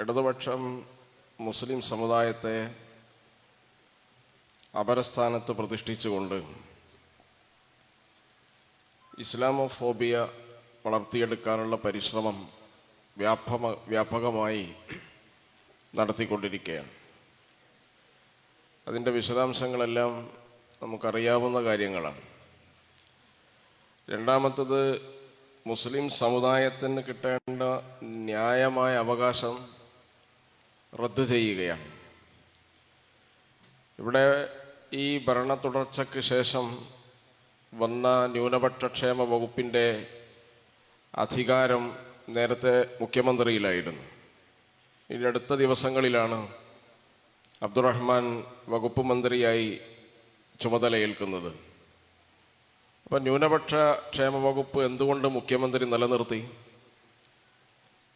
ഇടതുപക്ഷം മുസ്ലിം സമുദായത്തെ അപരസ്ഥാനത്ത് പ്രതിഷ്ഠിച്ചുകൊണ്ട് ഇസ്ലാമോഫോബിയ വളർത്തിയെടുക്കാനുള്ള പരിശ്രമം വ്യാപമ വ്യാപകമായി നടത്തിക്കൊണ്ടിരിക്കുകയാണ്. അതിന്റെ വിശദാംശങ്ങളെല്ലാം നമുക്കറിയാവുന്ന കാര്യങ്ങളാണ്. രണ്ടാമത്തത് മുസ്ലിം സമുദായത്തിന് കിട്ടേണ്ട ന്യായമായ അവകാശം റദ്ദ് ചെയ്യുകയാണ്. ഇവിടെ ഈ ഭരണ തുടർച്ചയ്ക്ക് ശേഷം വന്ന ന്യൂനപക്ഷക്ഷേമ വകുപ്പിന്റെ അധികാരം നേരത്തെ മുഖ്യമന്ത്രിയിലായിരുന്നു. ഇനി അടുത്ത ദിവസങ്ങളിലാണ് അബ്ദുറഹ്മാൻ വകുപ്പ് മന്ത്രിയായി ചുമതലയേൽക്കുന്നത്. അപ്പം ന്യൂനപക്ഷ ക്ഷേമ വകുപ്പ് എന്തുകൊണ്ട് മുഖ്യമന്ത്രി നിലനിർത്തി?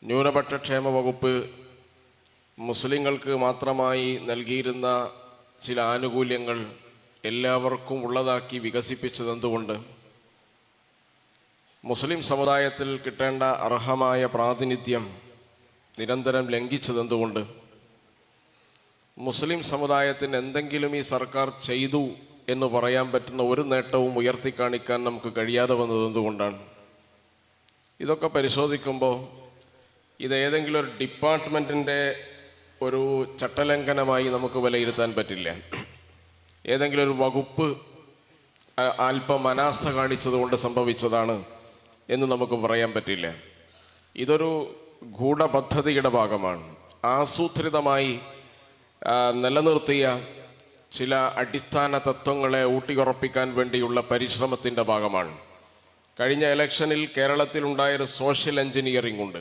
ന്യൂനപക്ഷ ക്ഷേമ വകുപ്പ് മുസ്ലിങ്ങൾക്ക് മാത്രമായി നൽകിയിരുന്ന ചില ആനുകൂല്യങ്ങൾ എല്ലാവർക്കും ഉള്ളതാക്കി വികസിപ്പിച്ചത് എന്തുകൊണ്ട് മുസ്ലിം സമുദായത്തിൽ കിട്ടേണ്ട അർഹമായ പ്രാതിനിധ്യം നിരന്തരം ലംഘിച്ചത് എന്തുകൊണ്ട് മുസ്ലിം സമുദായത്തിന് എന്തെങ്കിലും ഈ സർക്കാർ ചെയ്തു എന്ന് പറയാൻ പറ്റുന്ന ഒരു നേട്ടവും ഉയർത്തിക്കാണിക്കാൻ നമുക്ക് കഴിയാതെ വന്നത് എന്തുകൊണ്ടാണ്? ഇതൊക്കെ പരിശോധിക്കുമ്പോൾ ഇത് ഏതെങ്കിലും ഒരു ഡിപ്പാർട്ട്മെന്റിന്റെ ഒരു ചട്ടലംഘനമായി നമുക്ക് വിലയിരുത്താൻ പറ്റില്ല. ഏതെങ്കിലും ഒരു വകുപ്പ് അല്പം അനാസ്ഥ കാണിച്ചതുകൊണ്ട് സംഭവിച്ചതാണ് എന്ന് നമുക്ക് പറയാൻ പറ്റില്ല. ഇതൊരു ഗൂഢപദ്ധതിയുടെ ഭാഗമാണ്. ആസൂത്രിതമായി നിലനിർത്തിയ ചില അടിസ്ഥാന തത്വങ്ങളെ ഊട്ടിയുറപ്പിക്കാൻ വേണ്ടിയുള്ള പരിശ്രമത്തിന്റെ ഭാഗമാണ്. കഴിഞ്ഞ ഇലക്ഷനിൽ കേരളത്തിലുണ്ടായൊരു സോഷ്യൽ എഞ്ചിനീയറിംഗ് ഉണ്ട്.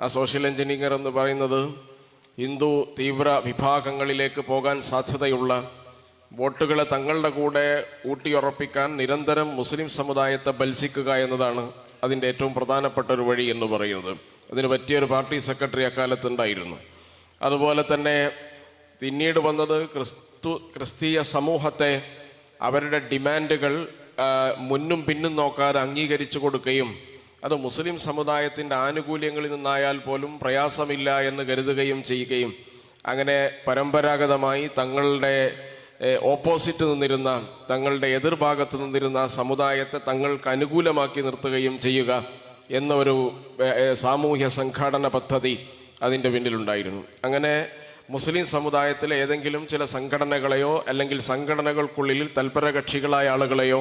ആ സോഷ്യൽ എഞ്ചിനീയർ എന്ന് പറയുന്നത് ഹിന്ദു തീവ്ര വിഭാഗങ്ങളിലേക്ക് പോകാൻ സാധ്യതയുള്ള വോട്ടുകളെ തങ്ങളുടെ കൂടെ ഊട്ടിയുറപ്പിക്കാൻ നിരന്തരം മുസ്ലിം സമുദായത്തെ ബത്സിക്കുക എന്നതാണ് അതിന്റെ ഏറ്റവും പ്രധാനപ്പെട്ട ഒരു വഴി എന്ന് പറയുന്നത്. അതിന് പറ്റിയൊരു പാർട്ടി സെക്രട്ടറി അക്കാലത്തുണ്ടായിരുന്നു അതുപോലെ തന്നെ പിന്നീട് വന്നത് ക്രിസ്തു ക്രിസ്തീയ സമൂഹത്തെ അവരുടെ ഡിമാൻഡുകൾ മുന്നും പിന്നും നോക്കാതെ അംഗീകരിച്ചു കൊടുക്കുകയും അത് മുസ്ലിം സമുദായത്തിന്റെ ആനുകൂല്യങ്ങളിൽ നിന്നായാൽ പോലും പ്രയാസമില്ല എന്ന് കരുതുകയും ചെയ്യുകയും അങ്ങനെ പരമ്പരാഗതമായി തങ്ങളുടെ ഓപ്പോസിറ്റ് നിന്നിരുന്ന തങ്ങളുടെ എതിർഭാഗത്ത് നിന്നിരുന്ന സമുദായത്തെ തങ്ങൾക്ക് അനുകൂലമാക്കി നിർത്തുകയും ചെയ്യുക എന്ന ഒരു ഏ, ഏ, സാമൂഹ്യ സംഘാടന പദ്ധതി അതിന്റെ പിന്നിലുണ്ടായിരുന്നു. അങ്ങനെ മുസ്ലിം സമുദായത്തിലെ ഏതെങ്കിലും ചില സംഘടനകളെയോ അല്ലെങ്കിൽ സംഘടനകൾക്കുള്ളിൽ തൽപര കക്ഷികളായ ആളുകളെയോ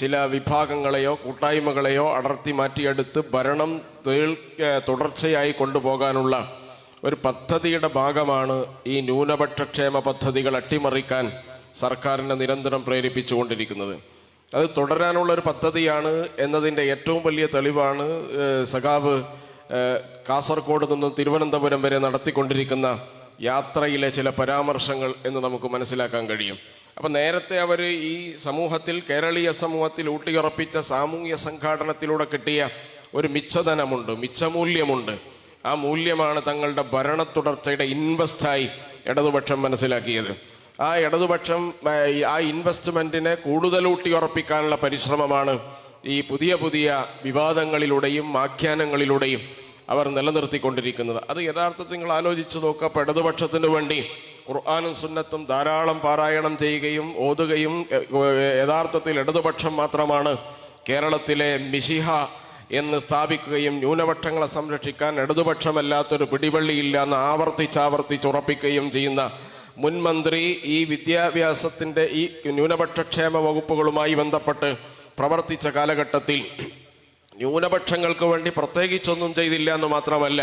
ചില വിഭാഗങ്ങളെയോ കൂട്ടായ്മകളെയോ അടർത്തി മാറ്റിയെടുത്ത് ഭരണം തുടർച്ചയായി കൊണ്ടുപോകാനുള്ള ഒരു പദ്ധതിയുടെ ഭാഗമാണ് ഈ ന്യൂനപക്ഷക്ഷേമ പദ്ധതികൾ അട്ടിമറിക്കാൻ സർക്കാരിനെ നിരന്തരം പ്രേരിപ്പിച്ചുകൊണ്ടിരിക്കുന്നത്. അത് തുടരാനുള്ള ഒരു പദ്ധതിയാണ് എന്നതിന്റെ ഏറ്റവും വലിയ തെളിവാണ് സഖാവ് കാസർഗോഡ് നിന്ന് തിരുവനന്തപുരം വരെ നടത്തിക്കൊണ്ടിരിക്കുന്ന യാത്രയിലെ ചില പരാമർശങ്ങൾ എന്ന് നമുക്ക് മനസ്സിലാക്കാൻ കഴിയും. അപ്പം നേരത്തെ അവർ ഈ സമൂഹത്തിൽ കേരളീയ സമൂഹത്തിൽ ഊട്ടിയുറപ്പിച്ച സാമൂഹ്യ സംഘാടനത്തിലൂടെ കിട്ടിയ ഒരു മിച്ചധനമുണ്ട് മിച്ചമൂല്യമുണ്ട്. ആ മൂല്യമാണ് തങ്ങളുടെ ഭരണ തുടർച്ചയുടെ ഇൻവെസ്റ്റായി ഇടതുപക്ഷം മനസ്സിലാക്കിയത്. ആ ഇടതുപക്ഷം ആ, ഇൻവെസ്റ്റ്മെന്റിനെ കൂടുതൽ ഊട്ടിയുറപ്പിക്കാനുള്ള പരിശ്രമമാണ് ഈ പുതിയ പുതിയ വിവാദങ്ങളിലൂടെയും ആഖ്യാനങ്ങളിലൂടെയും അവർ നിലനിർത്തിക്കൊണ്ടിരിക്കുന്നത്. അത് യഥാർത്ഥത്തിൽ നിങ്ങൾ ആലോചിച്ച് നോക്കുക ഇടതുപക്ഷത്തിന് വേണ്ടി ഖുർആാനും സുന്നത്തും ധാരാളം പാരായണം ചെയ്യുകയും ഓതുകയും യഥാർത്ഥത്തിൽ ഇടതുപക്ഷം മാത്രമാണ് കേരളത്തിലെ മിഷിഹ എന്ന് സ്ഥാപിക്കുകയും ന്യൂനപക്ഷങ്ങളെ സംരക്ഷിക്കാൻ ഇടതുപക്ഷമല്ലാത്തൊരു പിടിവള്ളിയില്ല എന്ന് ആവർത്തിച്ചാവർത്തിച്ച് ഉറപ്പിക്കുകയും ചെയ്യുന്ന മുൻ മന്ത്രി ഈ വിദ്യാഭ്യാസത്തിന്റെ ഈ ന്യൂനപക്ഷക്ഷേമ വകുപ്പുകളുമായി ബന്ധപ്പെട്ട് പ്രവർത്തിച്ച കാലഘട്ടത്തിൽ ന്യൂനപക്ഷങ്ങൾക്ക് വേണ്ടി പ്രത്യേകിച്ചൊന്നും ചെയ്തില്ല എന്ന് മാത്രമല്ല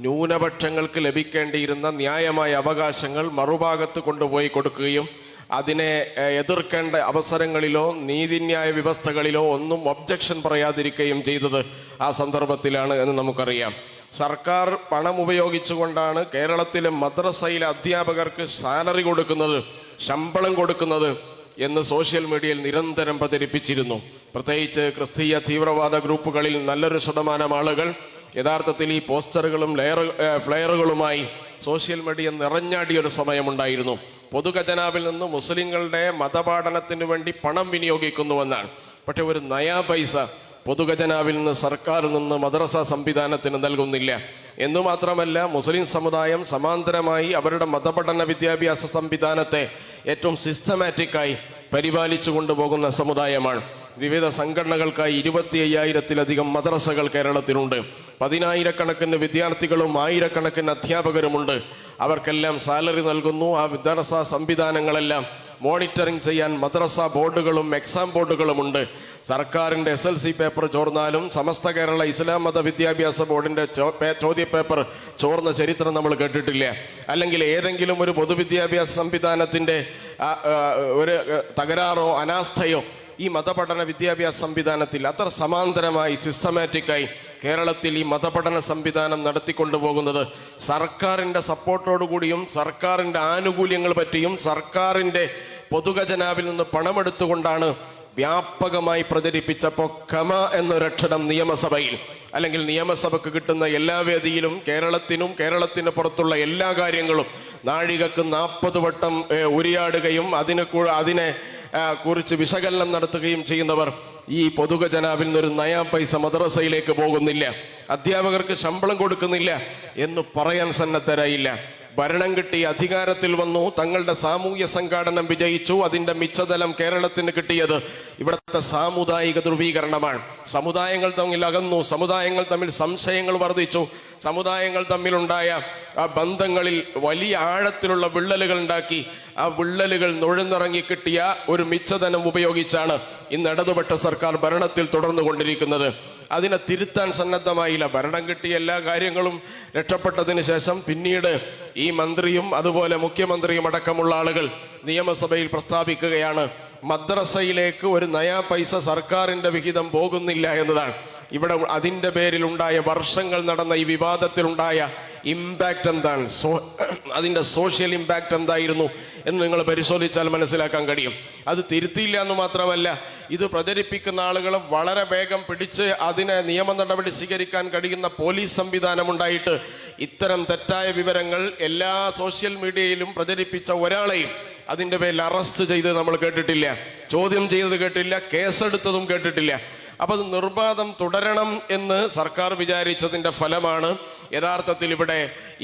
ന്യൂനപക്ഷങ്ങൾക്ക് ലഭിക്കേണ്ടിയിരുന്ന ന്യായമായ അവകാശങ്ങൾ മറുഭാഗത്ത് കൊണ്ടുപോയി കൊടുക്കുകയും അതിനെ എതിർക്കേണ്ട അവസരങ്ങളിലോ നീതിന്യായ വ്യവസ്ഥകളിലോ ഒന്നും ഒബ്ജക്ഷൻ പറയാതിരിക്കുകയും ചെയ്തത് ആ സന്ദർഭത്തിലാണ് എന്ന് നമുക്കറിയാം. സർക്കാർ പണം ഉപയോഗിച്ചുകൊണ്ടാണ് കേരളത്തിലെ മദ്രസയിലെ അധ്യാപകർക്ക് സാലറി കൊടുക്കുന്നത് ശമ്പളം കൊടുക്കുന്നത് എന്ന് സോഷ്യൽ മീഡിയയിൽ നിരന്തരം പ്രചരിപ്പിച്ചിരുന്നു. പ്രത്യേകിച്ച് ക്രിസ്തീയ തീവ്രവാദ ഗ്രൂപ്പുകളിൽ നല്ലൊരു ശതമാനം ആളുകൾ യഥാർത്ഥത്തിൽ ഈ പോസ്റ്ററുകളും ലെയർ ഫ്ലെയറുകളുമായി സോഷ്യൽ മീഡിയ നിറഞ്ഞാടിയ ഒരു സമയമുണ്ടായിരുന്നു. പൊതുഖജനാവിൽ നിന്ന് മുസ്ലിങ്ങളുടെ മതപാഠനത്തിന് വേണ്ടി പണം വിനിയോഗിക്കുന്നുവെന്നാണ്. പക്ഷെ ഒരു നയാ പൈസ പൊതുഖജനാവിൽ നിന്ന് സർക്കാർ നിന്ന് മദ്രസ സംവിധാനത്തിന് നൽകുന്നില്ല. എന്നു മാത്രമല്ല മുസ്ലിം സമുദായം സമാന്തരമായി അവരുടെ മതപഠന വിദ്യാഭ്യാസ സംവിധാനത്തെ ഏറ്റവും സിസ്റ്റമാറ്റിക്കായി പരിപാലിച്ചു കൊണ്ടുപോകുന്ന സമുദായമാണ്. വിവിധ സംഘടനകൾക്കായി ഇരുപത്തി അയ്യായിരത്തിലധികം മദ്രസകൾ കേരളത്തിലുണ്ട്. പതിനായിരക്കണക്കിന് വിദ്യാർത്ഥികളും ആയിരക്കണക്കിന് അധ്യാപകരുമുണ്ട്. അവർക്കെല്ലാം സാലറി നൽകുന്നു. ആ മദ്രസ സംവിധാനങ്ങളെല്ലാം മോണിറ്ററിംഗ് ചെയ്യാൻ മദ്രസ ബോർഡുകളും എക്സാം ബോർഡുകളുമുണ്ട്. സർക്കാരിന്റെ എസ് എൽ സി പേപ്പർ ചോർന്നാലും സമസ്ത കേരള ഇസ്ലാം മത വിദ്യാഭ്യാസ ബോർഡിന്റെ ചോദ്യ പേപ്പർ ചോദ്യപേപ്പർ ചോർന്ന ചരിത്രം നമ്മൾ കേട്ടിട്ടില്ല. അല്ലെങ്കിൽ ഏതെങ്കിലും ഒരു പൊതുവിദ്യാഭ്യാസ സംവിധാനത്തിന്റെ ഒരു തകരാറോ അനാസ്ഥയോ ഈ മതപഠന വിദ്യാഭ്യാസ സംവിധാനത്തിൽ അത്ര സമാന്തരമായി സിസ്റ്റമാറ്റിക്കായി കേരളത്തിൽ ഈ മതപഠന സംവിധാനം നടത്തിക്കൊണ്ടുപോകുന്നത് സർക്കാരിന്റെ സപ്പോർട്ടോടുകൂടിയും സർക്കാരിന്റെ ആനുകൂല്യങ്ങൾ പറ്റിയും സർക്കാരിന്റെ പൊതുഖജനാവിൽ നിന്ന് പണമെടുത്തുകൊണ്ടാണ് വ്യാപകമായി പ്രചരിപ്പിച്ചപ്പോൾ കമ എന്നൊരക്ഷരം നിയമസഭയിൽ. അല്ലെങ്കിൽ നിയമസഭയ്ക്ക് കിട്ടുന്ന എല്ലാ വേദിയിലും കേരളത്തിനും കേരളത്തിന് പുറത്തുള്ള എല്ലാ കാര്യങ്ങളും നാഴികക്ക് നാൽപ്പത് വട്ടം ഉരിയാടുകയും അതിനെ അതിനെ കുറിച്ച് വിശകലനം നടത്തുകയും ചെയ്യുന്നവർ ഈ പൊതുക ജനാബിൽ നിന്നൊരു നയാ പൈസ മദ്രസയിലേക്ക് പോകുന്നില്ല. അധ്യാപകർക്ക് ശമ്പളം കൊടുക്കുന്നില്ല എന്ന് പറയാൻ സന്നദ്ധരായില്ല. ഭരണം കിട്ടി അധികാരത്തിൽ വന്നു തങ്ങളുടെ സാമൂഹ്യ സംഘാടനം വിജയിച്ചു അതിന്റെ മിച്ചതലം കേരളത്തിന് കിട്ടിയത് ഇവിടുത്തെ സാമുദായിക ധ്രുവീകരണമാണ്. സമുദായങ്ങൾ തമ്മിൽ അകന്നു സമുദായങ്ങൾ തമ്മിൽ സംശയങ്ങൾ വർദ്ധിച്ചു സമുദായങ്ങൾ തമ്മിലുണ്ടായ ആ ബന്ധങ്ങളിൽ വലിയ ആഴത്തിലുള്ള വിള്ളലുകൾ ഉണ്ടാക്കി ആ വിള്ളലുകൾ നുഴന്നിറങ്ങി കിട്ടിയ ഒരു മിച്ചധനം ഉപയോഗിച്ചാണ് ഇന്ന് ഇടതുപക്ഷ സർക്കാർ ഭരണത്തിൽ തുടർന്നുകൊണ്ടിരിക്കുന്നത്. അതിനെ തിരുത്താൻ സന്നദ്ധമായില്ല. ഭരണം കിട്ടിയ എല്ലാ കാര്യങ്ങളും രക്ഷപ്പെട്ടതിന് ശേഷം പിന്നീട് ഈ മന്ത്രിയും അതുപോലെ മുഖ്യമന്ത്രിയും അടക്കമുള്ള ആളുകൾ നിയമസഭയിൽ പ്രസ്താവിക്കുകയാണ്. മദ്രസയിലേക്ക് ഒരു നയാ പൈസ സർക്കാരിന്റെ വിഹിതം പോകുന്നില്ല എന്നതാണ്. ഇവിടെ അതിന്റെ പേരിലുണ്ടായ വർഷങ്ങൾ നടന്ന ഈ വിവാദത്തിലുണ്ടായ ഇമ്പാക്റ്റ് എന്താണ്? സോ അതിന്റെ സോഷ്യൽ ഇമ്പാക്റ്റ് എന്തായിരുന്നു എന്ന് നിങ്ങൾ പരിശോധിച്ചാൽ മനസ്സിലാക്കാൻ കഴിയും. അത് തിരുത്തിയില്ല എന്ന് മാത്രമല്ല ഇത് പ്രചരിപ്പിക്കുന്ന ആളുകൾ വളരെ വേഗം പിടിച്ച് അതിനെ നിയമ നടപടി സ്വീകരിക്കാൻ കഴിയുന്ന പോലീസ് സംവിധാനം ഉണ്ടായിട്ട് ഇത്തരം തെറ്റായ വിവരങ്ങൾ എല്ലാ സോഷ്യൽ മീഡിയയിലും പ്രചരിപ്പിച്ച ഒരാളെയും അതിന്റെ പേരിൽ അറസ്റ്റ് ചെയ്ത് നമ്മൾ കേട്ടിട്ടില്ല. ചോദ്യം ചെയ്തത് കേട്ടില്ല കേസെടുത്തതും കേട്ടിട്ടില്ല. അപ്പോൾ അത് നിർബാധം തുടരണം എന്ന് സർക്കാർ വിചാരിച്ചതിന്റെ ഫലമാണ് യഥാർത്ഥത്തിൽ ഇവിടെ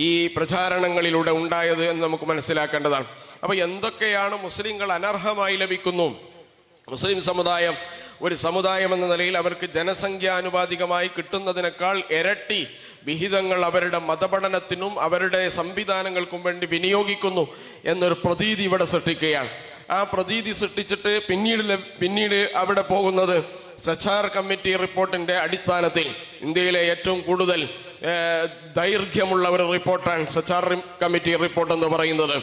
ഈ പ്രചാരണങ്ങളിലൂടെ ഉണ്ടായത് എന്ന് നമുക്ക് മനസ്സിലാക്കേണ്ടതാണ്. അപ്പോൾ എന്തൊക്കെയാണ് മുസ്ലിങ്ങൾ അനർഹമായി ലഭിക്കുന്നു? മുസ്ലിം സമുദായം ഒരു സമുദായം എന്ന നിലയിൽ അവർക്ക് ജനസംഖ്യാനുപാതികമായി കിട്ടുന്നതിനേക്കാൾ ഇരട്ടി വിഹിതങ്ങൾ അവരുടെ മതപഠനത്തിനും അവരുടെ സംവിധാനങ്ങൾക്കും വേണ്ടി വിനിയോഗിക്കുന്നു എന്നൊരു പ്രതീതി ഇവിടെ സൃഷ്ടിക്കുകയാണ്. ആ പ്രതീതി സൃഷ്ടിച്ചിട്ട് പിന്നീട് പിന്നീട് അവിടെ പോകുന്നത് സച്ചാർ കമ്മിറ്റി റിപ്പോർട്ടിന്റെ അടിസ്ഥാനത്തിൽ ഇന്ത്യയിലെ ഏറ്റവും കൂടുതൽ ദൈർഘ്യമുള്ള ഒരു റിപ്പോർട്ടാണ് സച്ചാർ കമ്മിറ്റി റിപ്പോർട്ട് എന്ന് പറയുന്നത്.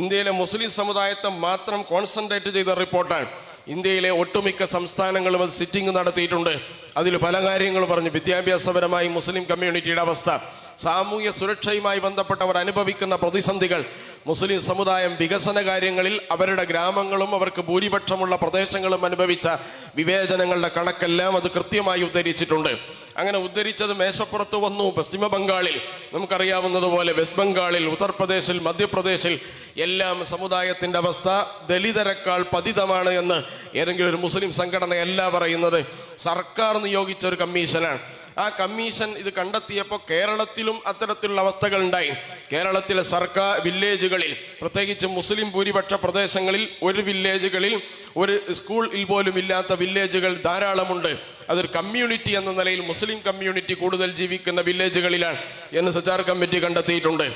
ഇന്ത്യയിലെ മുസ്ലിം സമുദായത്തെ മാത്രം കോൺസെൻട്രേറ്റ് ചെയ്ത റിപ്പോർട്ടാണ്. ഇന്ത്യയിലെ ഒട്ടുമിക്ക സംസ്ഥാനങ്ങളും അത് സിറ്റിംഗ് നടത്തിയിട്ടുണ്ട്. അതിൽ പല കാര്യങ്ങൾ പറഞ്ഞു. വിദ്യാഭ്യാസപരമായി മുസ്ലിം കമ്മ്യൂണിറ്റിയുടെ അവസ്ഥ സാമൂഹ്യ സുരക്ഷയുമായി ബന്ധപ്പെട്ടവർ അനുഭവിക്കുന്ന പ്രതിസന്ധികൾ മുസ്ലിം സമുദായം വികസന കാര്യങ്ങളിൽ അവരുടെ ഗ്രാമങ്ങളും അവർക്ക് ഭൂരിപക്ഷമുള്ള പ്രദേശങ്ങളും അനുഭവിച്ച വിവേചനങ്ങളുടെ കണക്കെല്ലാം അത് കൃത്യമായി ഉദ്ധരിച്ചിട്ടുണ്ട്. അങ്ങനെ ഉദ്ധരിച്ചത് മേശപ്പുറത്ത് വന്നു. പശ്ചിമ ബംഗാളിൽ നമുക്കറിയാവുന്നതുപോലെ വെസ്റ്റ് ബംഗാളിൽ ഉത്തർപ്രദേശിൽ മധ്യപ്രദേശിൽ എല്ലാം സമുദായത്തിന്റെ അവസ്ഥ ദലിതരെക്കാൾ പതിതമാണ് എന്ന് ഏതെങ്കിലും ഒരു മുസ്ലിം സംഘടനയല്ല പറയുന്നത്. സർക്കാർ നിയോഗിച്ച ഒരു കമ്മീഷനാണ്. ആ കമ്മീഷൻ ഇത് കണ്ടെത്തിയപ്പോൾ കേരളത്തിലും അത്തരത്തിലുള്ള അവസ്ഥകൾ ഉണ്ടായി. കേരളത്തിലെ സർക്കാർ വില്ലേജുകളിൽ പ്രത്യേകിച്ച് മുസ്ലിം ഭൂരിപക്ഷ പ്രദേശങ്ങളിൽ ഒരു വില്ലേജുകളിൽ ഒരു സ്കൂളിൽ പോലും ഇല്ലാത്ത വില്ലേജുകൾ ധാരാളമുണ്ട്. അതൊരു കമ്മ്യൂണിറ്റി എന്ന നിലയിൽ മുസ്ലിം കമ്മ്യൂണിറ്റി കൂടുതൽ ജീവിക്കുന്ന വില്ലേജുകളിലാണ് എന്ന് സച്ചാർ കമ്മിറ്റി കണ്ടെത്തിയിട്ടുണ്ട്.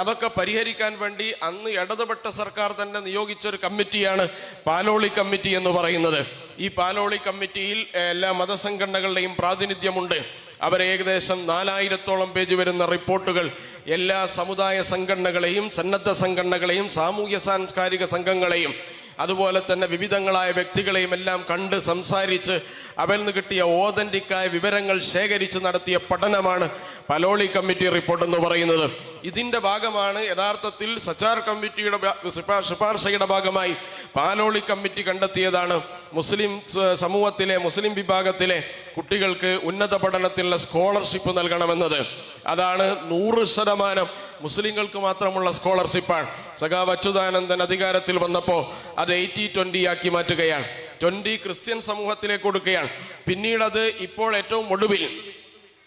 അതൊക്കെ പരിഹരിക്കാൻ വേണ്ടി അന്ന് ഇടതുപെട്ട സർക്കാർ തന്നെ നിയോഗിച്ച ഒരു കമ്മിറ്റിയാണ് പാലോളി കമ്മിറ്റി എന്ന് പറയുന്നത്. ഈ പാലോളി കമ്മിറ്റിയിൽ എല്ലാ മതസംഘടനകളുടെയും പ്രാതിനിധ്യമുണ്ട്. അവർ ഏകദേശം നാലായിരത്തോളം പേജ് വരുന്ന റിപ്പോർട്ടുകൾ എല്ലാ സമുദായ സംഘടനകളെയും സന്നദ്ധ സംഘടനകളെയും സാമൂഹ്യ സാംസ്കാരിക സംഘങ്ങളെയും അതുപോലെ തന്നെ വിവിധങ്ങളായ വ്യക്തികളെയും എല്ലാം കണ്ട് സംസാരിച്ച് അവരിൽ നിന്ന് കിട്ടിയ ഓതന്റിക്കായ വിവരങ്ങൾ ശേഖരിച്ച് നടത്തിയ പഠനമാണ് പലോളി കമ്മിറ്റി റിപ്പോർട്ട് എന്ന് പറയുന്നത്. ഇതിന്റെ ഭാഗമാണ് യഥാർത്ഥത്തിൽ സച്ചാർ കമ്മിറ്റിയുടെ ശുപാർശയുടെ ഭാഗമായി പാലോളി കമ്മിറ്റി കണ്ടെത്തിയതാണ്. മുസ്ലിം സമൂഹത്തിലെ മുസ്ലിം വിഭാഗത്തിലെ കുട്ടികൾക്ക് ഉന്നത പഠനത്തിനുള്ള സ്കോളർഷിപ്പ് നൽകണമെന്നത്. അതാണ് നൂറ് ശതമാനം മുസ്ലിങ്ങൾക്ക് മാത്രമുള്ള സ്കോളർഷിപ്പാണ്. സഖാവ് അച്യുതാനന്ദൻ അധികാരത്തിൽ വന്നപ്പോൾ അത് എയ്റ്റി ട്വന്റി ആക്കി മാറ്റുകയാണ്. ട്വന്റി ക്രിസ്ത്യൻ സമൂഹത്തിലേക്ക് കൊടുക്കുകയാണ്. പിന്നീട് അത് ഇപ്പോൾ ഏറ്റവും ഒടുവിൽ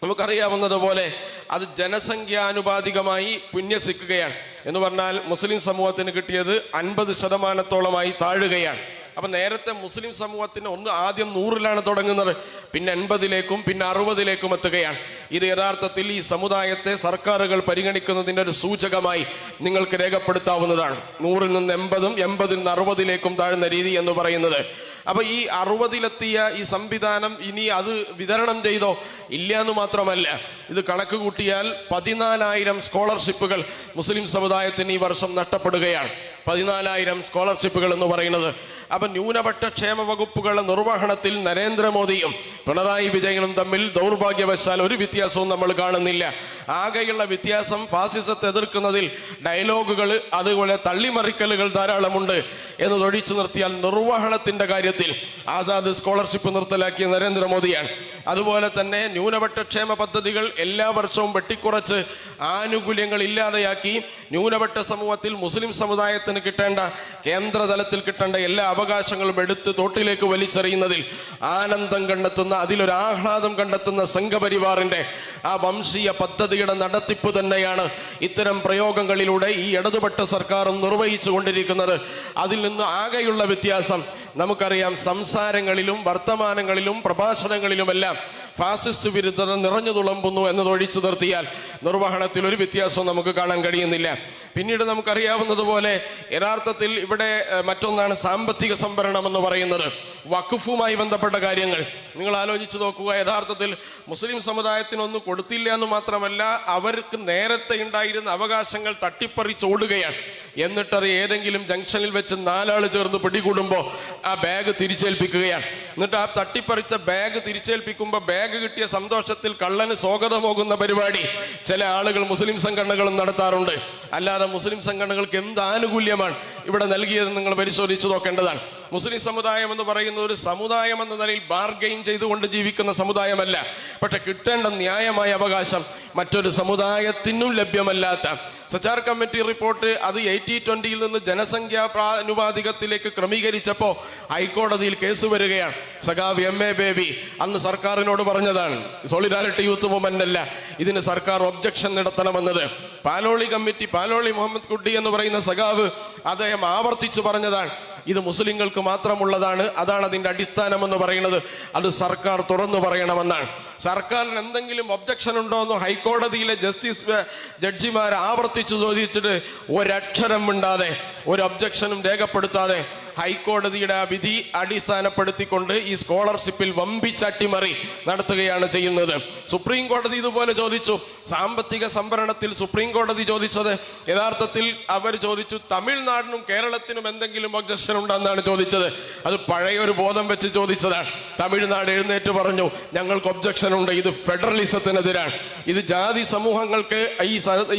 നമുക്കറിയാവുന്നതുപോലെ അത് ജനസംഖ്യാനുപാതികമായി പുണ്യസിക്കുകയാണ്. എന്ന് പറഞ്ഞാൽ മുസ്ലിം സമൂഹത്തിന് കിട്ടിയത് അൻപത് ശതമാനത്തോളമായി താഴുകയാണ്. അപ്പൊ നേരത്തെ മുസ്ലിം സമൂഹത്തിന് ഒന്ന് ആദ്യം നൂറിലാണ് തുടങ്ങുന്നത്. പിന്നെ എൺപതിലേക്കും പിന്നെ അറുപതിലേക്കും എത്തുകയാണ്. ഇത് യഥാർത്ഥത്തിൽ ഈ സമുദായത്തെ സർക്കാരുകൾ പരിഗണിക്കുന്നതിന്റെ ഒരു സൂചകമായി നിങ്ങൾക്ക് രേഖപ്പെടുത്താവുന്നതാണ്. നൂറിൽ നിന്ന് എൺപതും എൺപതിൽ നിന്ന് അറുപതിലേക്കും താഴ്ന്ന രീതി എന്ന് പറയുന്നത്. അപ്പൊ ഈ അറുപതിലെത്തിയ ഈ സംവിധാനം ഇനി അത് വിതരണം ചെയ്തോ? ഇല്ല എന്ന് മാത്രമല്ല. ഇത് കണക്ക് കൂട്ടിയാൽ പതിനാലായിരം സ്കോളർഷിപ്പുകൾ മുസ്ലിം സമുദായത്തിന് ഈ വർഷം നഷ്ടപ്പെടുകയാണ്. പതിനാലായിരം സ്കോളർഷിപ്പുകൾ എന്ന് പറയുന്നത്. അപ്പൊ ന്യൂനപക്ഷ ക്ഷേമ വകുപ്പുകളുടെ നിർവഹണത്തിൽ നരേന്ദ്രമോദിയും പിണറായി വിജയനും തമ്മിൽ ദൗർഭാഗ്യവശാൽ ഒരു വ്യത്യാസവും നമ്മൾ കാണുന്നില്ല. ആകെയുള്ള വ്യത്യാസം ഫാസിസത്തെ എതിർക്കുന്നതിൽ ഡയലോഗുകൾ അതുപോലെ തള്ളിമറിക്കലുകൾ ധാരാളമുണ്ട്. എന്നതൊഴിച്ചു നിർത്തിയാൽ നിർവഹണത്തിന്റെ കാര്യത്തിൽ ആസാദ് സ്കോളർഷിപ്പ് നിർത്തലാക്കിയ നരേന്ദ്രമോദിയാണ്. അതുപോലെ തന്നെ ന്യൂനപക്ഷ ക്ഷേമ പദ്ധതികൾ എല്ലാ വർഷവും വെട്ടിക്കുറച്ച് ആനുകൂല്യങ്ങൾ ഇല്ലാതെയാക്കി ന്യൂനപക്ഷ സമൂഹത്തിൽ മുസ്ലിം സമുദായത്തിന് കിട്ടേണ്ട കേന്ദ്രതലത്തിൽ കിട്ടേണ്ട എല്ലാ അവകാശങ്ങളും എടുത്ത് തോട്ടിലേക്ക് വലിച്ചെറിയുന്നതിൽ ആനന്ദം കണ്ടെത്തുന്ന അതിലൊരു ആഹ്ലാദം കണ്ടെത്തുന്ന സംഘപരിവാറിന്റെ ആ വംശീയ പദ്ധതിയുടെ നടത്തിപ്പ് തന്നെയാണ് ഇത്തരം പ്രയോഗങ്ങളിലൂടെ ഈ ഇടതുപെട്ട സർക്കാരും നിർവഹിച്ചു കൊണ്ടിരിക്കുന്നത്. അതിൽ നിന്ന് ആകെയുള്ള വ്യത്യാസം നമുക്കറിയാം സംസാരങ്ങളിലും വർത്തമാനങ്ങളിലും പ്രഭാഷണങ്ങളിലുമെല്ലാം ഫാസിസ്റ്റ് വിരുദ്ധത നിറഞ്ഞു തുളമ്പുന്നു എന്നതൊഴിച്ചു നിർത്തിയാൽ നിർവഹണത്തിൽ ഒരു വ്യത്യാസവും നമുക്ക് കാണാൻ കഴിയുന്നില്ല. പിന്നീട് നമുക്കറിയാവുന്നതുപോലെ യഥാർത്ഥത്തിൽ ഇവിടെ മറ്റൊന്നാണ് സാമ്പത്തിക സംവരണം എന്ന് പറയുന്നത്. വഖഫുമായി ബന്ധപ്പെട്ട കാര്യങ്ങൾ. നിങ്ങൾ ആലോചിച്ച് നോക്കുക യഥാർത്ഥത്തിൽ മുസ്ലിം സമുദായത്തിനൊന്നും കൊടുത്തില്ല എന്ന് മാത്രമല്ല അവർക്ക് നേരത്തെ ഉണ്ടായിരുന്ന അവകാശങ്ങൾ തട്ടിപ്പറിച്ചോടുകയാണ് എന്നിട്ടത് ഏതെങ്കിലും ജംഗ്ഷനിൽ വെച്ച് നാലാൾ ചേർന്ന് പിടികൂടുമ്പോൾ ആ ബാഗ് തിരിച്ചേൽപ്പിക്കുകയാണ്. എന്നിട്ട് ആ തട്ടിപ്പറിച്ച ബാഗ് തിരിച്ചേൽപ്പിക്കുമ്പോൾ ബാഗ് കിട്ടിയ സന്തോഷത്തിൽ കള്ളന് സ്വാഗതമോകുന്ന പരിപാടി ചില ആളുകൾ മുസ്ലിം സംഘടനകളും നടത്താറുണ്ട്. അല്ലാതെ മുസ്ലിം സംഘടനകൾക്ക് എന്ത് ആനുകൂല്യമാണ് ഇവിടെ നൽകിയതെന്ന് നിങ്ങൾ പരിശോധിച്ചു നോക്കേണ്ടതാണ്. മുസ്ലിം സമുദായം എന്ന് പറയുന്നത് ഒരു സമുദായം എന്ന നിലയിൽ ബാർഗെയിൻ ചെയ്തുകൊണ്ട് ജീവിക്കുന്ന സമുദായമല്ല. പക്ഷെ കിട്ടേണ്ട ന്യായമായ അവകാശം മറ്റൊരു സമുദായത്തിനും ലഭ്യമല്ലാത്ത. സച്ചാർ കമ്മിറ്റി റിപ്പോർട്ട് അത് എയ്റ്റി ട്വന്റിയിൽ നിന്ന് ജനസംഖ്യാ പ്രാനുപാതികത്തിലേക്ക് ക്രമീകരിച്ചപ്പോൾ ഹൈക്കോടതിയിൽ കേസ് വരികയാണ്. സഖാവ് എം എ ബേബി അന്ന് സർക്കാരിനോട് പറഞ്ഞതാണ് സോളിഡാരിറ്റി യൂത്ത് മൂവ്മെന്റ് അല്ല ഇതിന് സർക്കാർ ഒബ്ജക്ഷൻ നടത്തണമെന്നത്. പാലോളി കമ്മിറ്റി പാലോളി മുഹമ്മദ് കുട്ടി എന്ന് പറയുന്ന സഖാവ് അദ്ദേഹം ആവർത്തിച്ചു പറഞ്ഞതാണ് ഇത് മുസ്ലിങ്ങൾക്ക് മാത്രമുള്ളതാണ്. അതാണ് അതിന്റെ അടിസ്ഥാനം എന്ന് പറയുന്നത്. അത് സർക്കാർ തുറന്നു പറയണമെന്നാണ്. സർക്കാരിന് എന്തെങ്കിലും ഒബ്ജക്ഷൻ ഉണ്ടോ എന്ന് ഹൈക്കോടതിയിലെ ജസ്റ്റിസ് ജഡ്ജിമാർ ആവർത്തിച്ചു ചോദിച്ചിട്ട് ഒരക്ഷരം മിണ്ടാതെ ഒരു ഒബ്ജക്ഷനും രേഖപ്പെടുത്താതെ ഹൈക്കോടതിയുടെ ആ വിധി അടിസ്ഥാനപ്പെടുത്തിക്കൊണ്ട് ഈ സ്കോളർഷിപ്പിൽ വമ്പിച്ച അട്ടിമറി നടത്തുകയാണ് ചെയ്യുന്നത്. സുപ്രീം കോടതി ഇതുപോലെ ചോദിച്ചു. സാമ്പത്തിക സംവരണത്തിൽ സുപ്രീം കോടതി ചോദിച്ചത് യഥാർത്ഥത്തിൽ അവർ ചോദിച്ചു തമിഴ്നാടിനും കേരളത്തിനും എന്തെങ്കിലും ഒബ്ജക്ഷൻ ഉണ്ടെന്നാണ് ചോദിച്ചത്. അത് പഴയ ഒരു ബോധം വെച്ച് ചോദിച്ചതാണ്. തമിഴ്നാട് എഴുന്നേറ്റ് പറഞ്ഞു ഞങ്ങൾക്ക് ഒബ്ജക്ഷൻ ഉണ്ട് ഇത് ഫെഡറലിസത്തിനെതിരാണ് ഇത് ജാതി സമൂഹങ്ങൾക്ക്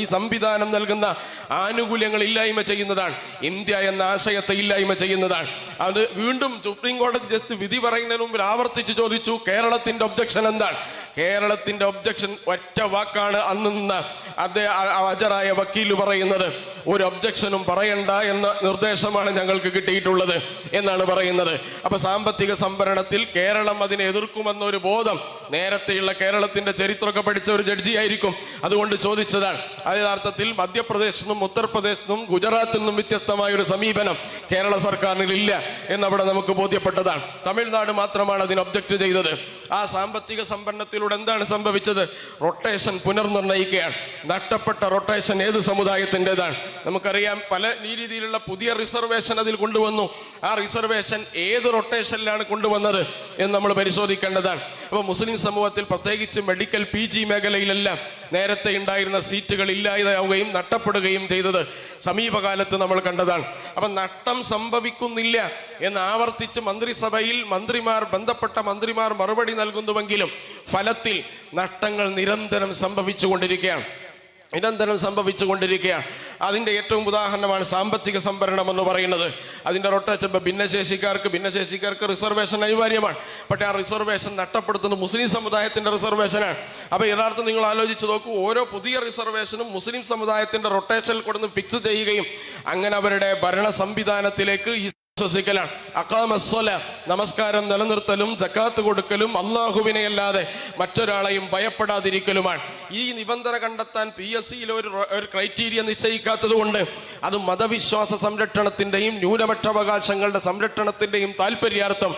ഈ സംവിധാനം നൽകുന്ന ആനുകൂല്യങ്ങൾ ഇല്ലായ്മ ചെയ്യുന്നതാണ്. ഇന്ത്യ എന്ന ആശയത്തെ ഇല്ലായ്മ ചെയ്യുന്നതാണ്. അത് വീണ്ടും സുപ്രീം കോടതി ജസ്റ്റ് വിധി പറയുന്നതിന് മുമ്പിൽ ആവർത്തിച്ച് ചോദിച്ചു കേരളത്തിന്റെ ഒബ്ജക്ഷൻ എന്താണ്? കേരളത്തിന്റെ ഒബ്ജക്ഷൻ ഒറ്റ വാക്കാണ് അന്ന് നിന്ന്. അദ്ദേഹം ഹാജരായ വക്കീൽ പറയുന്നത് ഒരു ഒബ്ജക്ഷനും പറയണ്ട എന്ന നിർദ്ദേശമാണ് ഞങ്ങൾക്ക് കിട്ടിയിട്ടുള്ളത് എന്നാണ് പറയുന്നത്. അപ്പൊ സാമ്പത്തിക സംഭരണത്തിൽ കേരളം അതിനെ എതിർക്കുമെന്നൊരു ബോധം നേരത്തെയുള്ള കേരളത്തിന്റെ ചരിത്രമൊക്കെ പഠിച്ച ഒരു ജഡ്ജി ആയിരിക്കും. അതുകൊണ്ട് ചോദിച്ചതാണ് അത് യഥാർത്ഥത്തിൽ മധ്യപ്രദേശിൽ നിന്നും ഉത്തർപ്രദേശിൽ നിന്നും ഗുജറാത്തിൽ നിന്നും വ്യത്യസ്തമായ ഒരു സമീപനം കേരള സർക്കാരിൽ ഇല്ല എന്നവിടെ നമുക്ക് ബോധ്യപ്പെട്ടതാണ്. തമിഴ്നാട് മാത്രമാണ് അതിന് ഒബ്ജക്റ്റ് ചെയ്തത്. ആ സാമ്പത്തിക സംഭരണത്തിലൂടെ എന്താണ് സംഭവിച്ചത്? റൊട്ടേഷൻ പുനർനിർണയിക്കുകയാണ് നഷ്ടപ്പെട്ട റൊട്ടേഷൻ ഏത് സമുദായത്തിന്റെതാണ്? നമുക്കറിയാം പല രീതിയിലുള്ള പുതിയ റിസർവേഷൻ അതിൽ കൊണ്ടുവന്നു. ആ റിസർവേഷൻ ഏത് റൊട്ടേഷനിലാണ് കൊണ്ടുവന്നത് എന്ന് നമ്മൾ പരിശോധിക്കേണ്ടതാണ്. അപ്പോൾ മുസ്ലിം സമൂഹത്തിൽ പ്രത്യേകിച്ച് മെഡിക്കൽ പി ജി മേഖലയിലെല്ലാം നേരത്തെ ഉണ്ടായിരുന്ന സീറ്റുകൾ ഇല്ലാതാവുകയും നഷ്ടപ്പെടുകയും ചെയ്തത് സമീപകാലത്ത് നമ്മൾ കണ്ടതാണ്. അപ്പം നഷ്ടം സംഭവിക്കുന്നില്ല എന്ന് ആവർത്തിച്ച് മന്ത്രിസഭയിൽ മന്ത്രിമാർ ബന്ധപ്പെട്ട മന്ത്രിമാർ മറുപടി നൽകുന്നുവെങ്കിലും ഫലത്തിൽ നഷ്ടങ്ങൾ നിരന്തരം സംഭവിച്ചുകൊണ്ടിരിക്കുകയാണ്. നിരന്തരം സംഭവിച്ചുകൊണ്ടിരിക്കുകയാണ്. അതിന്റെ ഏറ്റവും ഉദാഹരണമാണ് സാമ്പത്തിക സംവരണം എന്ന് പറയുന്നത്. അതിന്റെ റൊട്ടേഷൻ ഇപ്പം ഭിന്നശേഷിക്കാർക്ക് ഭിന്നശേഷിക്കാർക്ക് റിസർവേഷൻ അനിവാര്യമാണ്. പക്ഷേ ആ റിസർവേഷൻ നഷ്ടപ്പെടുത്തുന്നത് മുസ്ലിം സമുദായത്തിന്റെ റിസർവേഷനാണ്. അപ്പോൾ യഥാർത്ഥം നിങ്ങൾ ആലോചിച്ച് നോക്കൂ ഓരോ പുതിയ റിസർവേഷനും മുസ്ലിം സമുദായത്തിന്റെ റൊട്ടേഷനിൽ കൊടുന്ന് ഫിക്സ് ചെയ്യുകയും അങ്ങനെ അവരുടെ ഭരണ സംവിധാനത്തിലേക്ക് വിശ്വസിക്കലാണ് അക്കാമസ്വല നമസ്കാരം നിലനിർത്തലും ജക്കാത്ത് കൊടുക്കലും അള്ളാഹുവിനെ അല്ലാതെ മറ്റൊരാളെയും ഭയപ്പെടാതിരിക്കലുമാണ്. ഈ നിബന്ധന കണ്ടെത്താൻ പി എസ് സിയിൽ ഒരു ഒരു ക്രൈറ്റീരിയ നിശ്ചയിക്കാത്തത് കൊണ്ട് അത് മതവിശ്വാസ സംരക്ഷണത്തിന്റെയും ന്യൂനപക്ഷാവകാശങ്ങളുടെ സംരക്ഷണത്തിന്റെയും താല്പര്യാർത്ഥം